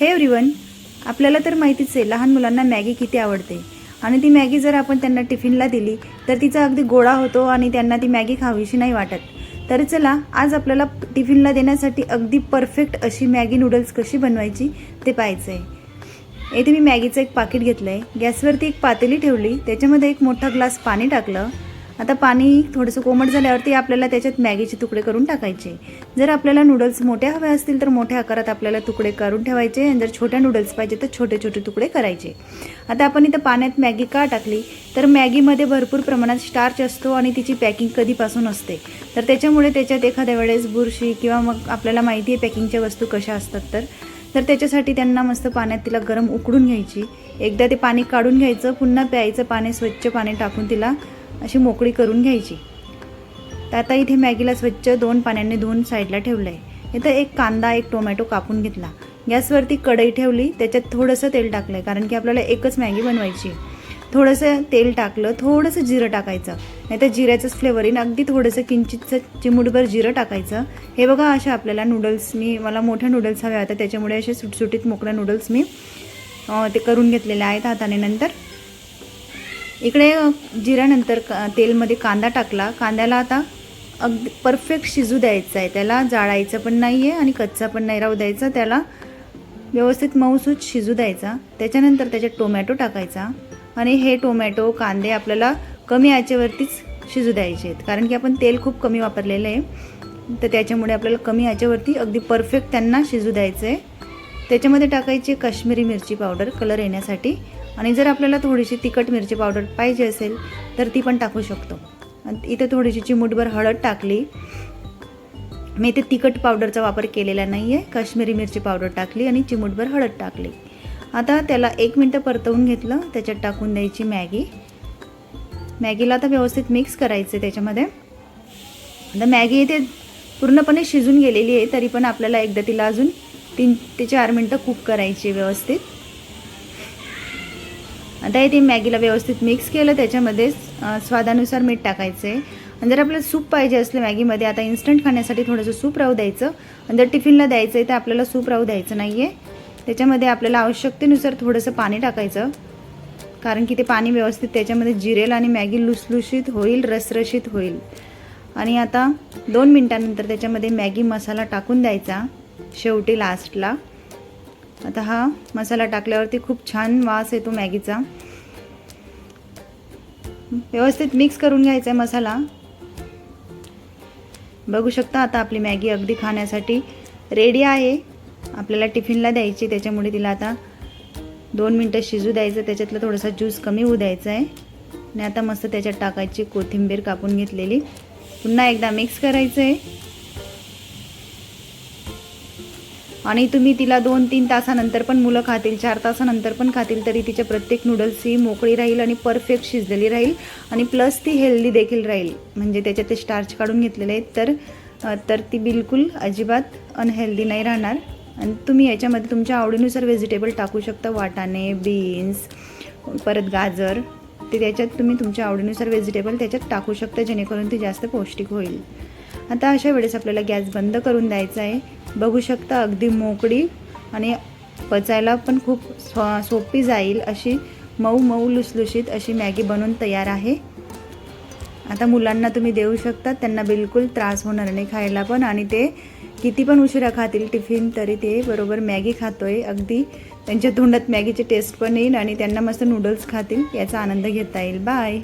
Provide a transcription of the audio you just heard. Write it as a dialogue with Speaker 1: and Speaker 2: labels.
Speaker 1: हे एव्हरीवन आपल्याला तर माहितीच आहे लहान मुलांना मॅगी किती आवडते. आणि ती मॅगी जर आपण त्यांना टिफिनला दिली तर तिचा अगदी गोळा होतो आणि त्यांना ती मॅगी खावीशी नाही वाटत. तर चला आज आपल्याला टिफिनला देण्यासाठी अगदी परफेक्ट अशी मॅगी नूडल्स कशी बनवायची ते पाहायचं आहे येथे मी मॅगीचं एक पाकिट घेतलं आहे गॅसवरती एक पातेली ठेवली त्याच्यामध्ये एक मोठा ग्लास पाणी टाकलं आता पाणी थोडंसं कोमट झाल्यावरती आपल्याला त्याच्यात मॅगीचे तुकडे करून टाकायचे. जर आपल्याला नूडल्स मोठ्या हवे असतील तर मोठ्या आकारात आपल्याला तुकडे करून ठेवायचे आणि जर छोट्या नूडल्स पाहिजे तर छोटे छोटे तुकडे करायचे. आता आपण इथं पाण्यात मॅगी का टाकली? तर मॅगीमध्ये भरपूर प्रमाणात स्टार्च असतो आणि तिची पॅकिंग कधीपासून असते. तर त्याच्यामुळे त्याच्यात एखाद्या वेळेस बुरशी किंवा मग आपल्याला माहिती आहे पॅकिंगच्या वस्तू कशा असतात तर. तर त्याच्यासाठी त्यांना मस्त पाण्यात तिला गरम उकडून घ्यायची. एकदा ते पाणी काढून घ्यायचं पुन्हा प्यायचं पाणी स्वच्छ पाणी टाकून तिला अशी मोकळी करून घ्यायची. तर आता इथे मॅगीला स्वच्छ दोन पाण्याने धुवून साईडला ठेवलं आहे इथं एक कांदा एक टोमॅटो कापून घेतला. गॅसवरती कढई ठेवली त्याच्यात थोडंसं तेल टाकलं आहे कारण की आपल्याला एकच मॅगी बनवायची थोडंसं तेल टाकलं थोडंसं जिरं टाकायचं. नाही तर जिऱ्याचंच फ्लेवर येईन अगदी थोडंसं किंचितचं चिमूटभर जिरं टाकायचं. हे बघा अशा आपल्याला नूडल्स मी मला मोठ्या नूडल्स हव्या होत्या त्याच्यामुळे असे सुटसुटीत मोकळ्या नूडल्स मी ते करून घेतलेले आहेत हाताने नंतर. इकडे जिऱ्यानंतर का तेलमध्ये कांदा टाकला. कांद्याला आता अगदी परफेक्ट शिजू द्यायचं आहे. त्याला जाळायचं पण नाही आहे आणि कच्चा पण नाही राहू द्यायचा. त्याला व्यवस्थित मऊसूत शिजू द्यायचा. त्याच्यानंतर त्याच्यात टोमॅटो टाकायचा आणि हे टोमॅटो कांदे आपल्याला कमी आचेवरतीच शिजू द्यायचे आहेत. कारण की आपण तेल खूप कमी वापरलेलं आहे. तर त्याच्यामुळे आपल्याला कमी आचेवरती अगदी परफेक्ट त्यांना शिजू द्यायचं आहे त्याच्यामध्ये टाकायची काश्मीरी मिरची पावडर कलर येण्यासाठी. आणि जर आपल्याला थोडीशी तिखट मिरची पावडर पाहिजे असेल तर ती पण टाकू शकतो. इथे थोडीशी चिमूटभर हळद टाकली. मी इथे तिखट पावडरचा वापर केलेला नाही आहे काश्मीरी मिरची पावडर टाकली आणि चिमूटभर हळद टाकली. आता त्याला एक मिनटं परतवून घेतलं. त्याच्यात टाकून द्यायची मॅगी. मॅगीला आता व्यवस्थित मिक्स करायचं आहे त्याच्यामध्ये. आता मॅगी इथे पूर्णपणे शिजून गेलेली आहे तरी पण आपल्याला एकदा तिला अजून तीन ते चार मिनटं कुक करायची आहे व्यवस्थित. आता इथे मॅगीला व्यवस्थित मिक्स केलं त्याच्यामध्ये स्वादानुसार मीठ टाकायचं. आहे आणि जर आपल्याला सूप पाहिजे असलं मॅगीमध्ये आता इन्स्टंट खाण्यासाठी थोडंसं सूप राहू द्यायचं. आणि जर टिफिनला द्यायचं आहे तर आपल्याला सूप राहू द्यायचं नाही आहे त्याच्यामध्ये आपल्याला आवश्यकतेनुसार थोडंसं पाणी टाकायचं. कारण की ते पाणी व्यवस्थित त्याच्यामध्ये जिरेल आणि मॅगी लुसलुशीत होईल रसरशीत होईल. आणि आता दोन मिनटानंतर त्याच्यामध्ये मॅगी मसाला टाकून द्यायचा शेवटी लास्टला आता हा मसाला टाकल्यावरती खूप छान वास येतो मॅगीचा. व्यवस्थित मिक्स करून घ्यायचा आहे मसाला. बघू शकता आता आपली मॅगी अगदी खाण्यासाठी रेडी आहे. आपल्याला टिफिनला द्यायची त्याच्यामुळे तिला आता दोन मिनटं शिजू द्यायचं त्याच्यातलं थोडासा ज्यूस कमी होऊ द्यायचा आहे. आणि आता मस्त त्याच्यात टाकायची कोथिंबीर कापून घेतलेली. पुन्हा एकदा मिक्स करायचं आहे आणि तुम्ही तिला दोन तीन तासानंतर पण मुलं खातील चार तासानंतर पण खातील तरी तिच्या प्रत्येक नूडल्स ही मोकळी राहील आणि परफेक्ट शिजलेली राहील. आणि प्लस ती हेल्दी देखील राहील. म्हणजे त्याच्यात ते स्टार्च काढून घेतलेले आहेत. तर तर ती बिलकुल अजिबात अनहेल्दी नाही राहणार. आणि तुम्ही याच्यामध्ये तुमच्या आवडीनुसार व्हेजिटेबल टाकू शकता. वाटाणे बीन्स परत गाजर. ते त्याच्यात तुम्ही तुमच्या आवडीनुसार व्हेजिटेबल त्याच्यात टाकू शकता जेणेकरून ती जास्त पौष्टिक होईल. आता अशा वेळेस आपल्याला गॅस बंद करून द्यायचा आहे. बघू शकता अगदी मोकळी आणि पचायला पण खूप सो सोपी जाईल अशी मऊ मऊ लुसलुशीत अशी मॅगी बनवून तयार आहे. आता मुलांना तुम्ही देऊ शकता त्यांना बिलकुल त्रास होणार नाही खायला पण आणि ते किती पण उशिरा खातील टिफिन तरी ते बरोबर मॅगी खातोय. अगदी त्यांच्या तोंडात मॅगीची टेस्ट पण येईल आणि त्यांना मस्त नूडल्स खातील याचा आनंद घेता येईल. बाय